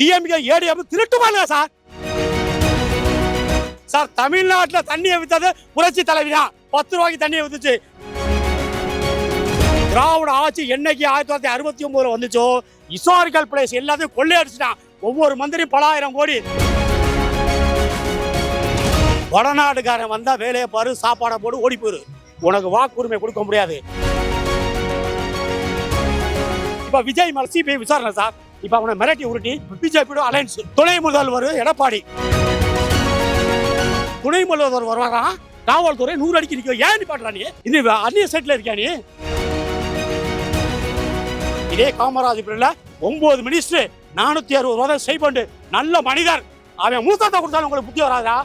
DMK ATM திருட்டுமாங்க sir. Sir தமிழ்நாட்டில் தண்ணியை வித்தது புரட்சி தலைவி தான் பத்து ரூபாய்க்கு தண்ணியை வித்துச்சு. திராவிட ஆட்சி என்னைக்கு ஆயிரத்தி தொள்ளாயிரத்தி அறுபத்தி ஒன்பதுல வந்துச்சோ ஹிஸ்டாரிக்கல் பிளேஸ் எல்லாத்தையும் கொள்ளையடிச்சிட்டான் ஒவ்வொரு மந்திரி பலாயிரம் கோடி. வடநாடுக்காரன் வந்தா வேலையை பாரு சாப்பாடை போடு ஓடி போயிரு. உனக்கு வாக்குரிமை கொடுக்க முடியாது. இப்ப விஜய் மேல சிபிஐ விசாரணை சார். இப்ப அவனை மிரட்டி உருட்டி பிஜேபியோட அலையன்ஸ் துணை முதல்வர் எடப்பாடி. துணை முதல்வர் வருவாராம் காவல்துறை நூறு அடிக்கு நிற்க ஏன் நிப்பாட்டுறா நீ? இது அந்நிய சைட்ல இருக்கியா நீ? இதே காமராஜபுரியில் ஒன்பது மினிஸ்டர் நானூத்தி அறுபது ரூபாய் செய்பண்டு நல்ல மனிதர். அவன் மூத்தத்தை கொடுத்தாலும் உங்களுக்கு புத்தி வராதா?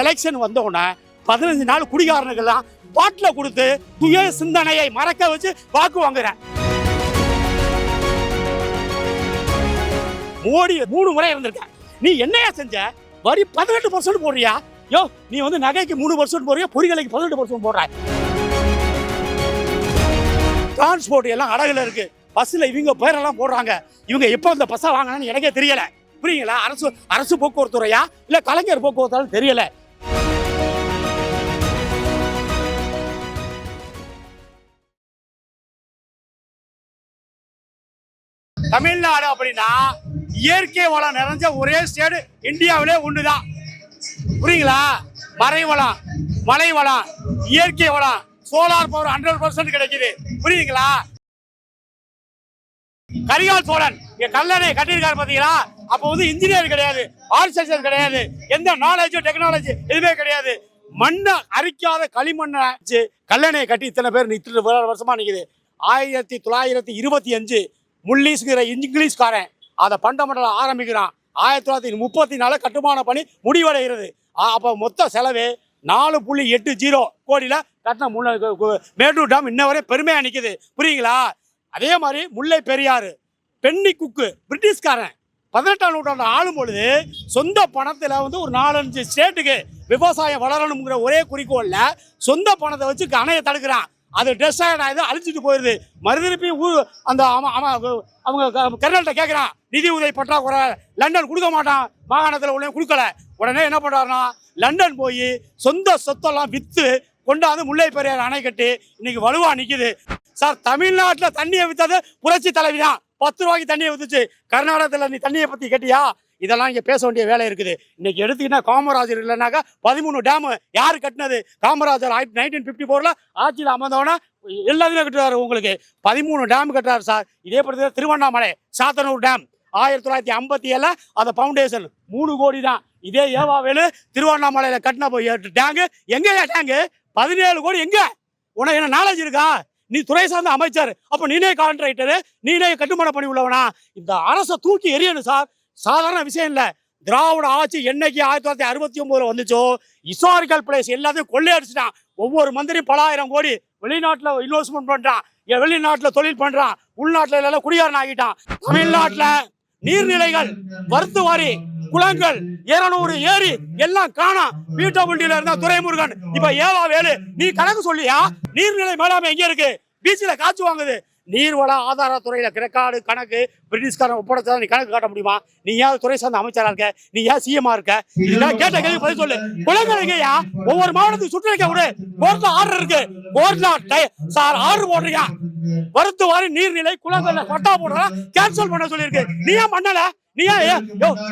எலெக்ஷன் வந்த உடனே பதினஞ்சு நாள் குடிகாரனுக்கெல்லாம் பாட்டில் கொடுத்து துய சிந்தனையை மறக்க வச்சு வாக்கு வாங்குறேன். மோடி மூணு முறை இருந்திருக்கேன் நீ என்னையா செஞ்ச? வரி பதினெட்டு பர்சன்ட் போடுறியா? யோ நீ வந்து நகைக்கு மூணு பர்சன்ட் போடுறியா? பொறிகளுக்கு பதினெட்டு பர்சன்ட் போடுற. டிரான்ஸ்போர்ட் எல்லாம் அடகுல இருக்கு. பஸ்ஸில் இவங்க பேரெல்லாம் போடுறாங்க. இவங்க எப்போ இந்த பஸ்ஸை வாங்கினான்னு எனக்கே தெரியலை. புரியுங்களா? அரசு அரசு போக்குவரத்துறையா? இல்லை கலைஞர் போக்குவரத்தாலும் தெரியலை. தமிழ்நாடு அப்படின்னா இயற்கை வளம் நிறைஞ்ச ஒரே ஸ்டேடு இந்தியாவிலே ஒண்ணுதான். புரியுங்களா? மறை வளம் மலை வளம் இயற்கை வளம் சோலார் பவர் ஹண்ட்ரட் பர்சன்ட் கிடைக்குது. புரியுதுங்களா? கரிகால் சோழன் இங்க கல்லணை கட்டியிருக்காரு பாத்தீங்களா? அப்போ வந்து இன்ஜினியர் கிடையாது ஆர்கிடெக்சர் கிடையாது எந்த நாலேஜும் டெக்னாலஜி எதுவுமே கிடையாது. மண்ணை அரிக்காத களிமண்ணை கல்லணையை கட்டி இத்தனை பேர் இத்தனை வருஷமா நிற்குது ஆயிரத்தி தொள்ளாயிரத்தி இருபத்தி அஞ்சு முள்ளீஸ்ங்கிற இங்கிலீஷ்காரன். அதை பண்டமண்டலம் ஆரம்பிக்கிறான். ஆயிரத்தி தொள்ளாயிரத்தி முப்பத்தி நாலு கட்டுமான பணி முடிவடைகிறது. அப்போ மொத்த செலவு நாலு புள்ளி எட்டு ஜீரோ கோடியில் கட்டின முல்லை மேட்டூர் டேம் இன்ன வரை பெருமையாக நிற்கிது புரியுங்களா அதே மாதிரி முல்லை பெரியாறு பென்னி குக்கு பிரிட்டிஷ்காரன். பதினெட்டாம் நூற்றாண்டு ஆளும் பொழுது சொந்த பணத்தில் வந்து ஒரு நாலஞ்சு ஸ்டேட்டுக்கு விவசாயம் வளரணுங்கிற ஒரே குறிக்கோளில் சொந்த பணத்தை வச்சு அணையை தடுக்கிறான். அது டெஸ்டாய்ட் ஆகுது அழிச்சிட்டு போயிடுது மறுதிருப்பி ஊர் அந்த அவங்க கர்னல்கிட்ட கேட்குறான் நிதி உதவி பற்றாக்குறை லண்டன் கொடுக்க மாட்டான். மாகாணத்தில் உடனே கொடுக்கல. உடனே என்ன பண்ணுறாருன்னா லண்டன் போய் சொந்த சொத்தெல்லாம் விற்று கொண்டாந்து முல்லை பெரியார் அணை கட்டி இன்னைக்கு வலுவாக நிற்கிது சார் தமிழ்நாட்டில் தண்ணியை விற்றது புரட்சி தலைவி தான் பத்து ரூபாய்க்கு தண்ணியை வித்துச்சு. கர்நாடகத்தில் நீ தண்ணியை பற்றி கேட்டியா? இதெல்லாம் இங்கே பேச வேண்டிய வேலை இருக்குது. இன்னைக்கு எடுத்தீங்கன்னா காமராஜர் இல்லைனாக்கா பதிமூணு டேமு யார் கட்டினது? காமராஜர் ஆயிரத்தி நைன்டீன் ஃபிஃப்டி ஃபோரில் ஆட்சியில் அமர்ந்தவனா எல்லாத்தையும் கட்டுறாரு உங்களுக்கு. பதிமூணு டேம் கட்டுறாரு சார் இதே படத்தில் திருவண்ணாமலை சாத்தனூர் டேம் ஆயிரத்தி தொள்ளாயிரத்தி ஐம்பத்தி ஏழில் அந்த ஃபவுண்டேஷன் மூணு கோடி தான். இதே ஏவாவேலு திருவண்ணாமலையில் கட்டின போய் டேங்கு எங்கேயா டேங்கு பதினேழு கோடி எங்கே? உனக்கு என்ன நாலேஜ் இருக்கா? நீ துறை சார்ந்த அமைச்சர். அப்போ நீனே கான்ட்ராக்டரு நீனே கட்டுமான பணி உள்ளவனா? இந்த அரசை தூக்கி எரியணும் சார் சாதாரண விஷயம் இல்லை. திராவிட ஆட்சி என்னைக்கு ஆயிரத்தி தொள்ளாயிரத்தி அறுபத்தி ஒன்பதுல வந்துச்சோ ஹிஸ்டாரிக்கல் பிளேஸ் எல்லாத்தையும் கொள்ளையடிச்சிட்டான் ஒவ்வொரு மந்திரி பல ஆயிரம் கோடி வெளிநாட்டில் இன்வெஸ்ட்மெண்ட் பண்ணுறான் வெளிநாட்டில் தொழில் பண்ணுறான் உள்நாட்டில் எல்லாம் குடியாரன் ஆகிட்டான். தமிழ்நாட்டில் நீர்நிலைகள் வறுத்து வாரி குளங்கள் இருநூறு ஏரி எல்லாம் காணாம் பிடபிள்யூல இருந்தா துரைமுருகன். இப்ப ஏவா வேலு நீ கணக்கு சொல்லியா? நீர்நிலை மேலாண்மை எங்க இருக்கு? பீச்சில் காய்ச்சி வாங்குது. நீர்வள ஆதாரத்துறையில கிடக்காடு கணக்கு பிரிட்டிஷ்காரன் ஒப்படைச்சா நீ கணக்கு காட்ட முடியுமா? நீ ஏன் துறை சார்ந்த அமைச்சரா இருக்க? நீ ஏன் சிஎம்மா இருக்க? இதெல்லாம் கேட்ட கேள்வி பதில் சொல்லு. எங்கயா ஒவ்வொரு மாவட்டத்துக்கு சுற்றி வைக்க விடு. கோர்ட்ல ஆர்டர் இருக்கு. கோர்ட்ல சார் ஆர்டர் போடுறீங்க வறுத்து வாரி நீர்நிலை குளங்கள்ல பட்டா போடுறா கேன்சல் பண்ண சொல்லியிருக்கு. நீ ஏன் பண்ணல? நீ ஏன்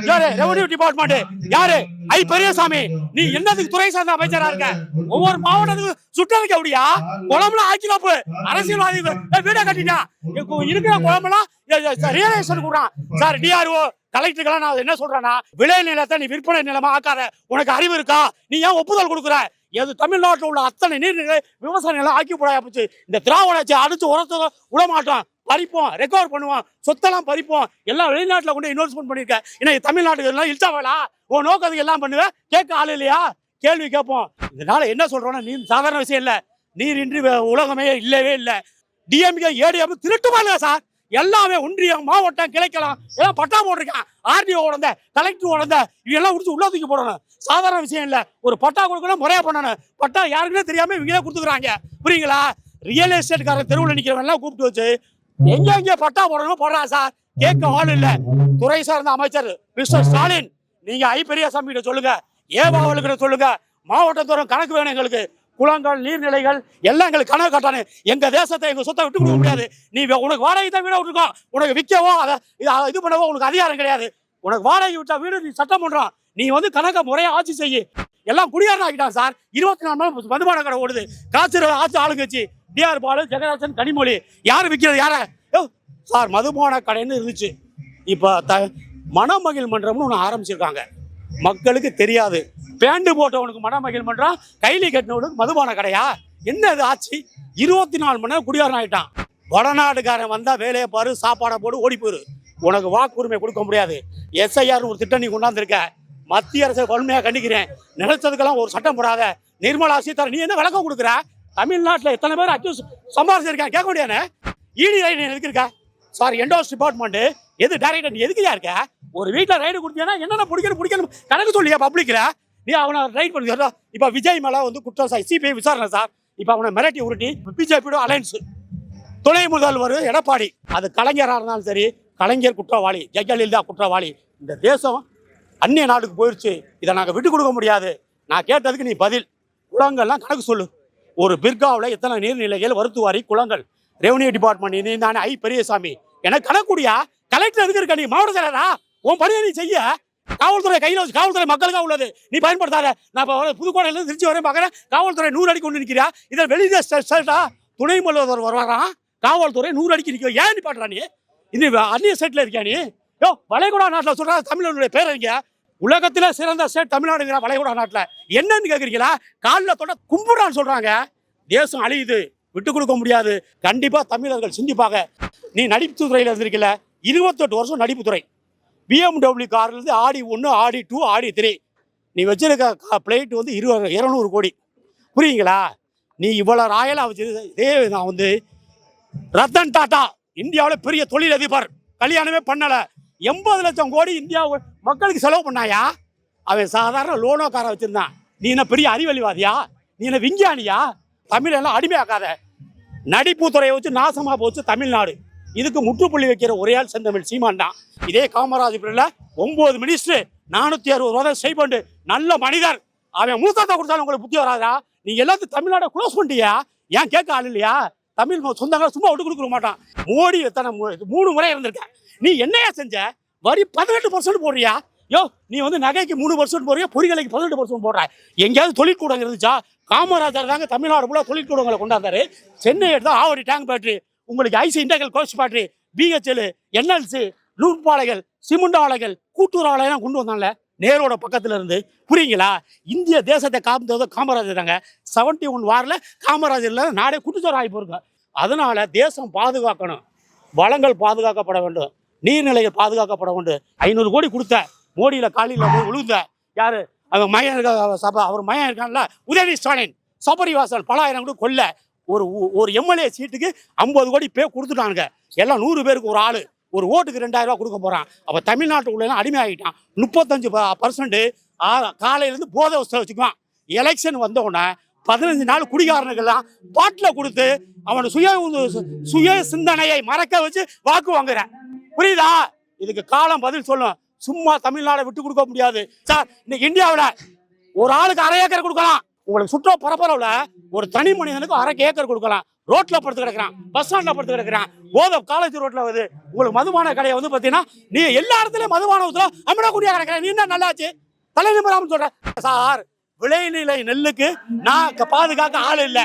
யாரு? ரெவன்யூ டிபார்ட்மெண்ட் யாரு? ஐ பெரியசாமி. நீ என்னதுக்கு துறை சார்ந்த அமைச்சரா இருக்க? ஒவ்வொரு மாவட்டத்துக்கு சுட்ட வைக்க முடியா குளம்ல ஆக்கிலாப்பு அரசியல்வாதி ஏய், வீடை கட்டிட்டா? இருக்கிற குளமெல்லாம் ரியலைசேஷன் கூடான் சார் டிஆர்ஓ கலெக்டருக்கெல்லாம் நான் என்ன சொல்றேன்னா விளை நிலத்தை நீ விற்பனை நிலமா ஆக்காத. உனக்கு அறிவு இருக்கா? நீ ஏன் ஒப்புதல் கொடுக்குற? எது தமிழ்நாட்டில் உள்ள அத்தனை நீர்நிலை விவசாய நிலம் ஆக்கி போடாச்சு போச்சு. இந்த திராவிட அடிச்சு உரத்து விட மாட்டோம் பறிப்போம் ரெக்கவர் பண்ணுவோம் சொத்தெல்லாம் பறிப்போம். எல்லாம் வெளிநாட்டில் கொண்டு இன்வெஸ்ட்மெண்ட் பண்ணியிருக்க ஏன்னா தமிழ்நாட்டுக்கு எல்லாம் இழுத்தா உன் நோக்கத்துக்கு எல்லாம் பண்ணுவேன் கேட்க ஆள் இல்லையா? கேள்வி கேட்போம். இதனால என்ன சொல்றோம்னா நீ சாதாரண விஷயம் இல்லை. நீர் இன்றி உலகமே இல்லவே இல்லை. டிஎம்கே ஏடிஎம் திருட்டுமா சார் எல்லாமே ஒன்றியம் மாவட்டம் கிளைக்கலாம். எல்லாம் பட்டா போட்டிருக்கான். ஆர்டிஓ உடந்த கலெக்டர் உடந்த இவெல்லாம் கொடுத்து உள்ள தூக்கி போடணும். சாதாரண விஷயம் இல்லை. ஒரு பட்டா கொடுக்கணும் முறையாக பண்ணணும். பட்டா யாருக்குன்னே தெரியாமல் இவங்களே கொடுத்துக்குறாங்க. புரியுங்களா? ரியல் எஸ்டேட்காரன் தெருவில் நிற்கிறவங்க எல்லாம் கூப்பிட்டு வச்சு எங்க எங்க பட்டா போடணும் போடுறா சார். கேட்க ஆள் இல்ல. துறை சார்ந்த அமைச்சர் மிஸ்டர் ஸ்டாலின் நீங்க ஐ பெரியசாமி கிட்ட சொல்லுங்க ஏவாவலுக்கிட்ட சொல்லுங்க. மாவட்டத்தோறும் கணக்கு வேணும் எங்களுக்கு. குளங்கள் நீர்நிலைகள் எல்லாம் எங்களுக்கு கணக்கு கட்டணும் எங்க தேசத்தை எங்க சொத்தை விட்டு கொடுக்க முடியாது. நீ உனக்கு வாடகை தான் வீட விட்டுருக்கோம். உனக்கு விற்கவோ அதை இது பண்ணவோ உனக்கு அதிகாரம் கிடையாது. உனக்கு வாடகை விட்டா வீடு நீ சட்டம் பண்றான். நீ வந்து கணக்க முறையா ஆட்சி செய்யு. எல்லாம் குடியாரன் ஆகிட்டான் சார். இருபத்தி நாலு நாள் மதுபான கடை ஓடுது. காய்ச்சல் ஆட்சி ஆளுங்கட்சி. T R Baalu Jegarasan Kanimozhi. யார் விற்கிறது யார? சார் மதுபான கடைன்னு இருந்துச்சு. இப்போ த மனமகிழ் மன்றம்னு ஒன்று ஆரம்பிச்சிருக்காங்க. மக்களுக்கு தெரியாது. பேண்டு போட்டவனுக்கு மனமகிழ் மன்றம் கைலி கட்டினவனுக்கு மதுபான கடையா? என்ன இது ஆச்சு? இருபத்தி நாலு மணி நேரம் குடியாரன் ஆயிட்டான். வடநாடுக்காரன் வந்தால் வேலையை பாரு சாப்பாடை போடு ஓடி போயிரு உனக்கு வாக்குரிமை கொடுக்க முடியாது. எஸ்ஐஆர் ஒரு திட்டம் நீ கொண்டாந்துருக்க. மத்திய அரசை வன்மையாக கண்டிக்கிறேன். நினைச்சதுக்கெல்லாம் ஒரு சட்டம் போடாத. நிர்மலா சீதாராமன் நீ என்ன விளக்கம் கொடுக்குற? தமிழ்நாட்டில் எத்தனை பேர் அக்யூஸ் சம்பாதிச்சிருக்கேன் கேட்க முடியானே இடி ரைடு எதுக்கு சார் சாரி என்டோஸ் எது டைரக்டர் நீ எதுக்குயா இருக்க? ஒரு வீட்டில் ரைடு கொடுத்தீங்கன்னா என்னென்ன பிடிக்கணும் பிடிக்கணும்? கணக்கு சொல்லியா பப்ளிக்கில் நீ அவனை ரைட் பண்ணி. இப்போ விஜய் மேலே வந்து குற்றம் சார் சிபிஐ விசாரணை சார் இப்போ அவனை மிரட்டி உருட்டி பிஜேபியோட அலையன்ஸு துணை முதல்வர் எடப்பாடி. அது கலைஞராக இருந்தாலும் சரி கலைஞர் குற்றவாளி ஜெயலலிதா குற்றவாளி. இந்த தேசம் அந்நிய நாட்டுக்கு போயிடுச்சு இதை நாங்கள் விட்டு கொடுக்க முடியாது. நான் கேட்டதுக்கு நீ பதில். குளங்கள்லாம் கணக்கு சொல்லு. ஒரு பிர்காவில் எத்தனை நீர்நிலைகள் வருத்துவாரி குளங்கள்? ரெவன்யூ டிபார்ட்மெண்ட் நீ தானே ஐ பெரியசாமி எனக்கு கணக்குடியா கலெக்டர் எதுக்கு இருக்க நீ? மாவட்ட செயலரா? உன் பணியை நீ செய்ய. காவல்துறை கையில் வச்சு காவல்துறை மக்களுக்காக உள்ளது? நீ பயன்படுத்தாத. நான் இப்போ புதுக்கோட்டையிலேருந்து திருச்சி வரையும் பார்க்குறேன் காவல்துறை நூறு அடி கொண்டு நிற்கிறா இதில் வெளியே ஸ்டேட்டா துணை முதல்வர் வருவாராம் காவல்துறை நூறு அடிக்கு நிற்க ஏன் நீ? பாட்டுறா நீ இது அந்நிய ஸ்டேட்ல இருக்கியா நீ? யோ வளைகுடா நாட்டில் சொல்றா தமிழனுடைய பேர் இருக்க உலகத்தில் சிறந்த ஸ்டேட் தமிழ்நாடுங்கிற வளைகுடா நாட்டில் என்னன்னு கேட்குறீங்களா காலில் தொட கும்பிடான்னு சொல்கிறாங்க தேசம் அழியுது விட்டு கொடுக்க முடியாது. கண்டிப்பாக தமிழர்கள் சிந்திப்பாங்க. நீ நடிப்பு துறையில் இருந்திருக்கல இருபத்தெட்டு வருஷம் நடிப்பு துறை. பிஎம்டபிள்யூ கார்லேருந்து ஆடி ஒன்று ஆடி டூ ஆடி த்ரீ நீ வச்சிருக்க பிளேட் வந்து இருபது இரநூறு கோடி. புரியுங்களா நீ இவ்வளோ ராயலாக வச்சு இதே நான் வந்து ரத்தன் டாட்டா இந்தியாவில் பெரிய தொழிலதிபர். கல்யாணமே பண்ணலை. எண்பது லட்சம் கோடி இந்தியா மக்களுக்கு செலவு பண்ணாயா? அவன் சாதாரண லோனோக்கார வச்சுருந்தான். நீ என்ன பெரிய அறிவழிவாதியா? நீ என்ன விஞ்ஞானியா? தமிழெல்லாம் அடிமையாக்காத. நடிப்பு துறையை வச்சு நாசமாக போச்சு தமிழ்நாடு. இதுக்கு முற்றுப்புள்ளி வைக்கிற ஒரே ஆள் செந்தமிழ் சீமான் தான். இதே காமராஜபுரியில் ஒன்பது மினிஸ்டர் நானூற்றி அறுபது ரூபா செய்பண்டு நல்ல மனிதர். அவன் மூத்தத்தை கொடுத்தாலும் உங்களுக்கு புத்தி வராதா? நீ எல்லாத்தையும் தமிழ்நாடை க்ளோஸ் பண்ணிட்டியா? ஏன் கேட்க ஆள் இல்லையா? தமிழ் சொந்தங்களை சும்மா விட்டு கொடுக்க மாட்டான். மோடி எத்தனை மூணு முறை இருந்திருக்க நீ என்னையா செஞ்ச? வரி பதினெட்டு பர்சன்ட் போடுறியா? யோ நீ வந்து நகைக்கு மூணு பர்சன்ட் போடுறியா? பொறிகளுக்கு பதினெட்டு பர்சன்ட் போடுற? எங்கேயாவது தொழிற்கூடம் இருந்துச்சா காமராஜர் தாங்க தமிழ்நாடு ஃபுல்லாக தொழிற்கூடங்களை கொண்டாந்தாரு. சென்னை எடுத்தா ஆவடி டேங்க் பேட்டரி உங்களுக்கு I C integral coach factory BHEL NLC நூற்பாலைகள் cement ஆலைகள் கூட்டுற ஆலையெல்லாம் கொண்டு வந்தாங்கல்ல நேரோட பக்கத்துல இருந்து. புரியுங்களா? இந்திய தேசத்தை காப்பது காமராஜர் தாங்க. செவன்டி ஒன் வாரில் காமராஜர்ல நாடே குட்டுச்சோர் ஆகி போயிருங்க அதனால தேசம் பாதுகாக்கணும். வளங்கள் பாதுகாக்கப்பட வேண்டும். நீர்நிலைகள் பாதுகாக்கப்பட உண்டு. ஐநூறு கோடி கொடுத்த. மோடியில் காலையில் போய் விழுந்த யாரு? அவன் மயன் இருக்க சபா அவர் மயன் இருக்கான்ல? உதவி ஸ்டாலின். சபரிவாசன் பலாயிரம் கூட கொல்ல. ஒரு ஒரு எம்எல்ஏ சீட்டுக்கு ஐம்பது கோடி பே கொடுத்துட்டானுங்க. எல்லாம் நூறு பேருக்கு ஒரு ஆள். ஒரு ஓட்டுக்கு ரெண்டாயிரம் ரூபாய் கொடுக்க போகிறான் அப்போ தமிழ்நாட்டு உள்ள அடிமை ஆகிட்டான் முப்பத்தஞ்சு பர்சன்ட் காலையிலேருந்து போதை வசதி வச்சுக்குவான். எலெக்ஷன் வந்த உடனே பதினஞ்சு நாள் குடிகாரனுக்கெல்லாம் பாட்டில் கொடுத்து அவனை சுய சுய சிந்தனையை மறக்க வச்சு வாக்கு வாங்குறேன். புரியுதா? இதுக்கு காலம் பதில் சொல்லும் சும்மா தமிழ்நாடை விட்டு கொடுக்க முடியாது. சார் இன்னைக்கு இந்தியாவில் ஒரு ஆளுக்கு அரை ஏக்கர் கொடுக்கலாம். உங்களுக்கு சுற்ற பரப்பரவுல ஒரு தனி மனிதனுக்கு அரை ஏக்கர் கொடுக்கலாம். ரோட்ல படுத்து கிடக்குறான். பஸ் ஸ்டாண்ட்ல படுத்து கிடக்குறான். போதை காலேஜ் ரோட்ல வருது. உங்களுக்கு மதுபான கடையை வந்து பாத்தீங்கன்னா நீ எல்லா இடத்துலயும் மதுபான ஊத்துல அமிடா குடியா கிடக்கிற. நீ என்ன நல்லாச்சு? தலை சொல்ற. சார் விளைநிலை நெல்லுக்கு நான் பாதுகாக்க ஆள் இல்லை.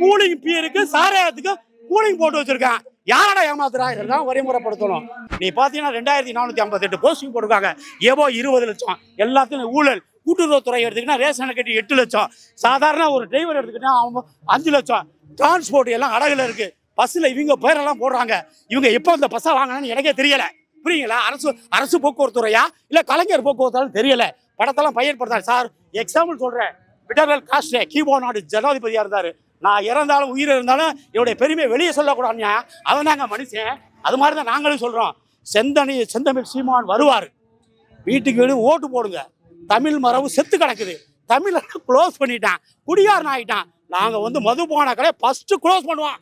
கூலிங் பீருக்கு சாராயத்துக்கு கூலிங் போட்டு வச்சிருக்கேன். யாரடா ஏமாத்துறா? இதெல்லாம் வரைமுறைப்படுத்தணும் நீ பாத்தீங்கன்னா ரெண்டாயிரத்தி நானூத்தி ஐம்பத்தி எட்டு போஸ்டிங் போட்டிருக்காங்க. ஏவோ இருபது லட்சம். எல்லாத்தையும் ஊழல். கூட்டுறவுத்துறை எடுத்துக்கிட்டா ரேஷனை கட்டி எட்டு லட்சம். சாதாரண ஒரு டிரைவர் எடுத்துக்கிட்டா அவங்க அஞ்சு லட்சம். டிரான்ஸ்போர்ட் எல்லாம் அடகுல இருக்கு. பஸ்ஸில் இவங்க பேரெல்லாம் போடுறாங்க. இவங்க எப்போ இந்த பஸ்ஸை வாங்கினான்னு எனக்கே தெரியல. புரியுங்களா? அரசு அரசு போக்குவரத்து துறையா? இல்லை கலைஞர் போக்குவரத்து தெரியல. படத்தெல்லாம் பயன்படுத்தாரு சார் எக்ஸாம்பிள் சொல்றேன். பிடரல் காஸ்ட் கீபோ நாடு ஜனாதிபதியா இருந்தாரு. நான் இறந்தாலும் உயிர் இருந்தாலும் என்னுடைய பெருமையை வெளியே சொல்லக்கூடாதுங்க. அவன் தாங்க மனுஷன். அது மாதிரி தான் நாங்களும் சொல்கிறோம் செந்தனி செந்தமிழ் சீமான் வருவார். வீட்டுக்கு வீடு ஓட்டு போடுங்க. தமிழ் மரபு செத்து கிடக்குது. தமிழை க்ளோஸ் பண்ணிட்டான். குடியாரன் ஆகிட்டான் நாங்கள் வந்து மதுபான கடையை ஃபஸ்ட்டு க்ளோஸ் பண்ணுவோம்.